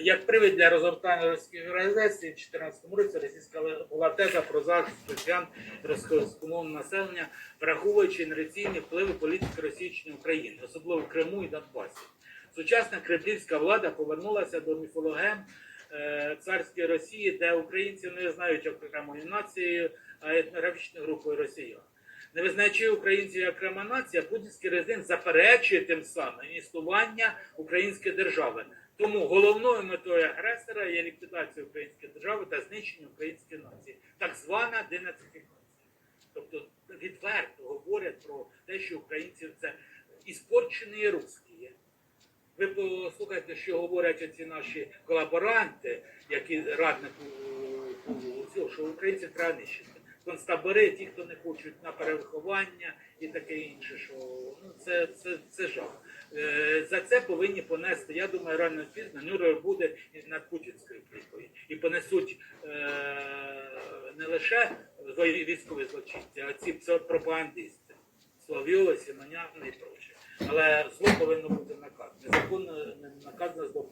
як привід для розгортання російської організації в 2014 році російська була теза про захист росіян російськомовного населення, враховуючи інерційні впливи політики російської України, особливо в Криму і Донбасі. Сучасна кремлівська влада повернулася до міфологем е, царської Росії, де українці не знають окремою нацією, а етнографічною групою росіян. Не визнаючи українців як окрема нація, путінський резидент заперечує тим самим існування української держави. Тому головною метою агресора є ліквідація української держави та знищення української нації, так звана денацифікація. Тобто відверто говорять про те, що українці це іспорчені русські. Ви послухайте, що говорять оці наші колаборанти, які раднику цього, що українців треба нищити. Концтабори, ті, хто не хочуть на перевиховання і таке інше, що ну це, це, це жах. Е, за це повинні понести. Я думаю, рано пізно Нюрнберг буде і над путінською клікою. І понесуть е, не лише військові злочинці, а ці пропагандисти. Славіоли, Сімоняни і проче. Але зло повинно бути наказане. Законно не наказане зло.